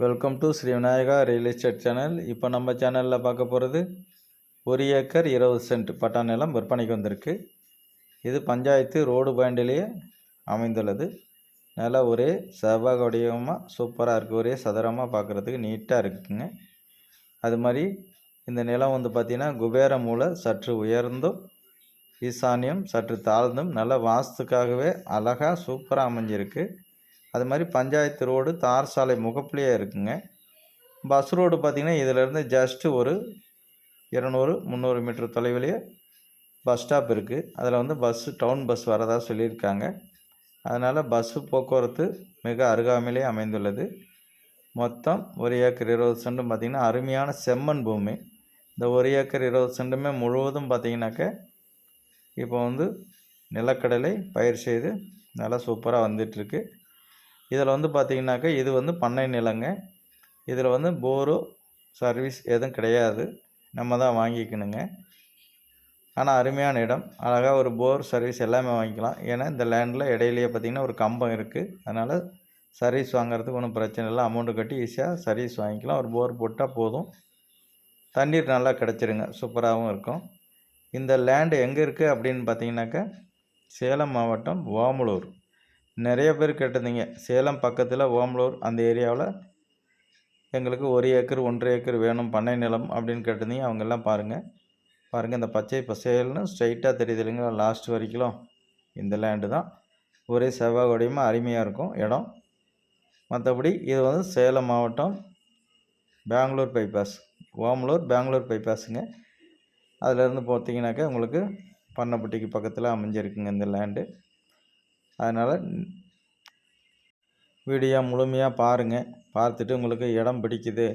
Welcome to Sri Vinayaka real estate channel இப்போ நம்ம சேனலில் பார்க்க போகிறது ஒரு ஏக்கர் இருபது சென்ட் பட்டா நிலம் விற்பனைக்கு வந்திருக்கு. இது பஞ்சாயத்து ரோடு பாயிண்டிலேயே அமைந்துள்ளது. நிலம் ஒரே செவ்வக வடிவமாக சூப்பராக இருக்குது ஒரே சதுரமாக பார்க்குறதுக்கு நீட்டாக இருக்குங்க. அது மாதிரி இந்த நிலம் வந்து பார்த்திங்கன்னா குபேர மூலை சற்று உயர்ந்தும் ஈசானியம் சற்று தாழ்ந்தும் நல்ல வாஸ்துக்காகவே அழகாக சூப்பராக அமைஞ்சிருக்கு. அது மாதிரி பஞ்சாயத்து ரோடு தார் சாலை முகப்புலேயே இருக்குங்க. பஸ் ரோடு பார்த்திங்கன்னா இதிலேருந்து ஜஸ்ட்டு ஒரு இரநூறு முந்நூறு மீட்டர் தொலைவிலேயே பஸ் ஸ்டாப் இருக்குது அதில் வந்து பஸ்ஸு டவுன் பஸ் வரதா சொல்லியிருக்காங்க. அதனால் பஸ்ஸு போக்குவரத்து மிக அருகாமையிலே அமைந்துள்ளது. மொத்தம் ஒரு ஏக்கர் இருபது சென்டும் பார்த்திங்கன்னா அருமையான செம்மண் பூமி. இந்த ஒரு ஏக்கர் இருபது சென்ட்டுமே முழுவதும் பார்த்திங்கனாக்க இப்போ வந்து நிலக்கடலை பயிர் செய்து நல்லா சூப்பராக வந்துட்டுருக்கு. இதில் வந்து பார்த்திங்கனாக்கா இது வந்து பண்ணை நிலங்க. இதில் வந்து போரோ சர்வீஸ் எதுவும் கிடையாது. நம்ம தான் வாங்கிக்கணுங்க. ஆனால் அருமையான இடம். அழகாக ஒரு போர் சர்வீஸ் எல்லாமே வாங்கிக்கலாம். ஏன்னா இந்த லேண்டில் இடையிலேயே பார்த்திங்கன்னா ஒரு கம்பம் இருக்குது அதனால் சர்வீஸ் வாங்குறதுக்கு ஒன்றும் பிரச்சனை இல்லை. அமௌண்ட்டு கட்டி ஈஸியாக சர்வீஸ் வாங்கிக்கலாம். ஒரு போர் போட்டால் போதும். தண்ணீர் நல்லா கிடச்சிருங்க. சூப்பராகவும் இருக்கும். இந்த லேண்டு எங்கே இருக்குது அப்படின்னு பார்த்தீங்கன்னாக்கா சேலம் மாவட்டம் ஓமலூர். நிறைய பேர் கேட்டிருந்தீங்க. சேலம் பக்கத்தில் ஓமலூர் அந்த ஏரியாவில் எங்களுக்கு ஒரு ஏக்கர் ஒன்றரை ஏக்கர் வேணும் பண்ணை நிலம் அப்படின்னு கேட்டிருந்தீங்க. அவங்கெல்லாம் பாருங்கள் பாருங்கள் இந்த பச்சை பசேல்னு ஸ்ட்ரைட்டாக தெரியுது இல்லைங்களா? லாஸ்ட் வரைக்கும் இந்த லேண்டு தான். ஒரே செவ்வாய் கொடியமாக அருமையாக இருக்கும் இடம். மற்றபடி இது வந்து சேலம் மாவட்டம் பெங்களூர் பைபாஸ் ஓமலூர் பெங்களூர் பைபாஸுங்க அதிலேருந்து பார்த்தீங்கன்னாக்கா உங்களுக்கு பண்ணப்பட்டிக்கு பக்கத்தில் அமைஞ்சிருக்குங்க இந்த லேண்டு அதனால் வீடியோ முழுமையாக பாருங்கள் பார்த்துட்டு உங்களுக்கு இடம் பிடிக்குது.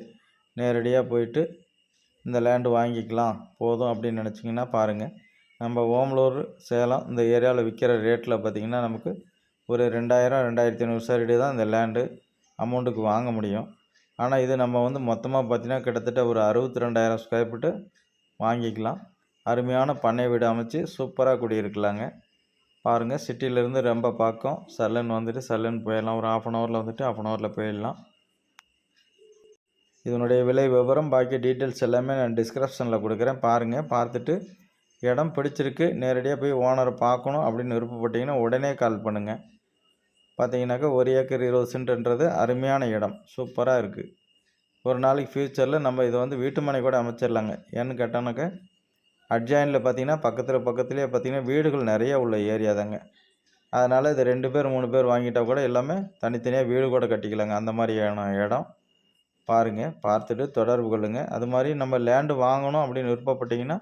நேரடியாக போயிட்டு இந்த லேண்டு வாங்கிக்கலாம். போதும் அப்படின்னு நினச்சிங்கன்னா பாருங்கள் நம்ம ஓமலூர் சேலம் இந்த ஏரியாவில் விற்கிற ரேட்டில் பார்த்திங்கன்னா நமக்கு ஒரு ரெண்டாயிரம் ரெண்டாயிரத்தி ஐநூறு சரடி தான் இந்த லேண்டு அமௌண்ட்டுக்கு வாங்க முடியும். ஆனால் இது நம்ம வந்து மொத்தமாக பார்த்திங்கன்னா கிட்டத்தட்ட ஒரு அறுபத்தி ரெண்டாயிரம் ஸ்கொயர் ஃபீட்டு வாங்கிக்கலாம். அருமையான பண்ணை வீடு அமைச்சு சூப்பராக குடியிருக்கலாங்க. பாருங்கள் சிட்டியிலேருந்து ரொம்ப பக்கம். சல்லன் வந்துட்டு சல்லன் போயிடலாம். ஒரு ஆஃப் அன் ஹவரில் வந்துட்டு ஆஃப் அன் ஹவரில் போயிடலாம். இதனுடைய விலை விவரம் பாக்கி டீட்டெயில்ஸ் எல்லாமே நான் டிஸ்கிரிப்ஷனில் கொடுக்குறேன். பாருங்கள் பார்த்துட்டு இடம் பிடிச்சிருக்கு நேரடியாக போய் ஓனரை பார்க்கணும் அப்படின்னு விருப்பப்பட்டீங்கன்னா உடனே கால் பண்ணுங்கள் பார்த்தீங்கன்னாக்கா ஒரு ஏக்கர் இருபது சென்ட்ன்றது அருமையான இடம். சூப்பராக இருக்குது ஒரு நாளைக்கு ஃப்யூச்சரில் நம்ம இதை வந்து வீட்டு மனை கூட அமைச்சிடலாங்க. ஏன்னு கேட்டோன்னாக்கா அட்ஜாயினில் பார்த்தீங்கன்னா பக்கத்தில் பக்கத்துலேயே பார்த்தீங்கன்னா வீடுகள் நிறைய உள்ள ஏரியா தாங்க. அதனால் இது ரெண்டு பேர் மூணு பேர் வாங்கிட்டால் கூட எல்லாமே தனித்தனியாக வீடு கூட கட்டிக்கலாங்க. அந்த மாதிரியான இடம். பாருங்கள் பார்த்துட்டு தொடர்பு கொள்ளுங்கள் அது மாதிரி நம்ம லேண்டு வாங்கணும் அப்படின்னு விருப்பப்பட்டிங்கன்னா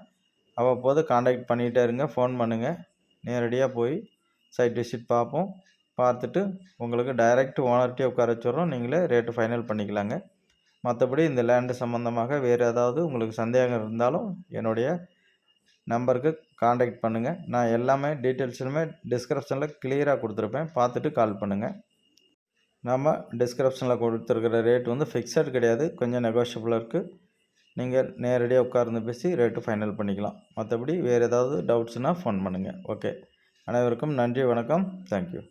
அவ்வப்போது காண்டாக்ட் பண்ணிகிட்டே இருங்க ஃபோன் பண்ணுங்கள் நேரடியாக போய் சைட் விசிட் பார்ப்போம். பார்த்துட்டு உங்களுக்கு டைரக்ட் ஓனர்கிட்டே உட்கார வச்சுட்றோம். நீங்களே ரேட்டு ஃபைனல் பண்ணிக்கலாங்க. மற்றபடி இந்த லேண்டு சம்மந்தமாக வேறு ஏதாவது உங்களுக்கு சந்தேகம் இருந்தாலும் என்னுடைய நம்பருக்கு காண்டாக்ட் பண்ணுங்கள் நான் எல்லாமே டீட்டெயில்ஸுமே டிஸ்கிரிப்ஷனில் கிளியராக கொடுத்துருப்பேன். பார்த்துட்டு கால் பண்ணுங்கள் நம்ம டிஸ்கிரிப்ஷனில் கொடுத்துருக்கிற ரேட் வந்து ஃபிக்ஸட் கிடையாது. கொஞ்சம் நெகோஷியபிளாக இருக்குது நீங்கள் நேரடியாக உட்கார்ந்து பேசி ரேட்டு ஃபைனல் பண்ணிக்கலாம். மற்றபடி வேறு ஏதாவது டவுட்ஸ்னால் ஃபோன் பண்ணுங்கள் ஓகே அனைவருக்கும் நன்றி வணக்கம். தேங்க்யூ